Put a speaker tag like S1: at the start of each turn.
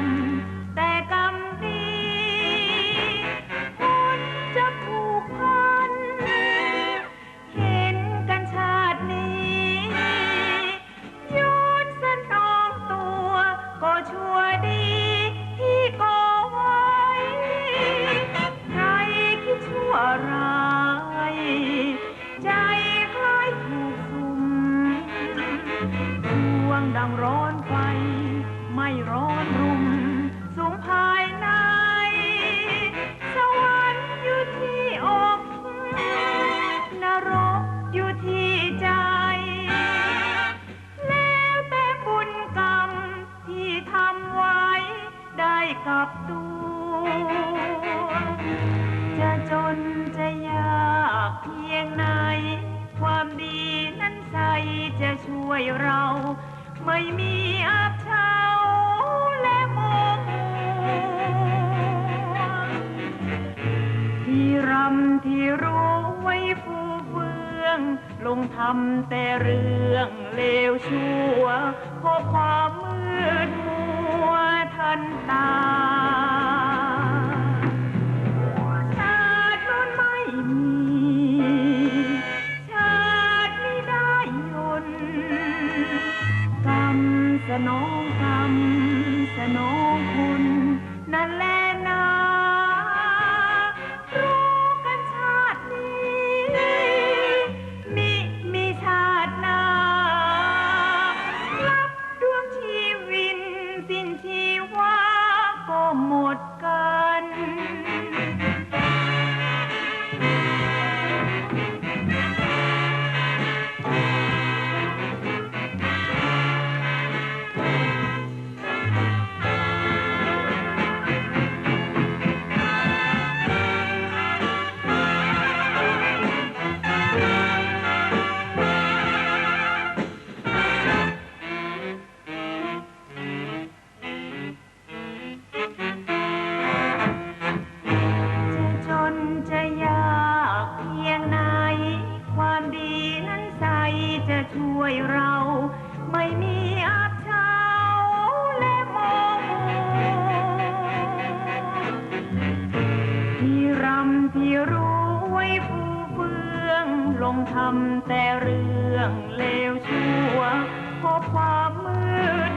S1: าคิดทำแต่กรรมดีคนจะผูกพัน เห็นกันชาตินี้ย้อนส้นรองตัว ก็ชั่วดีที่ก่อไว้ ใครคิดชั่วร้าย ใจคล้ายถูกสุ่มดวงดังร้อนไฟ ไม่ร้อนรุ่ม สูงภายใน สวรรค์อยู่ที่อกนรกอยู่ที่ใจ แล้วแต่บุญกรรมที่ทำไว้ได้กับตัว จะจนจะยากเพียงไหน ความดีนั้นใสจะช่วยเรา ไม่มีอับเฉา ที่รู้ไว้ฟูเฟือง ลงทำแต่เรื่องเลวชั่วพราะความมืดมัวทันตาชาตินู้นไม่มี ชาตินี้ได้ยนกรรมสนองกรรมสนองคุณนั่นแหละนะ วยเรา ไม่มีอาเช้าและโมมัวที่รำที่รู้ไว้ฟูเฟืองลงทำแต่เรื่องเลวชั่วพบความมืด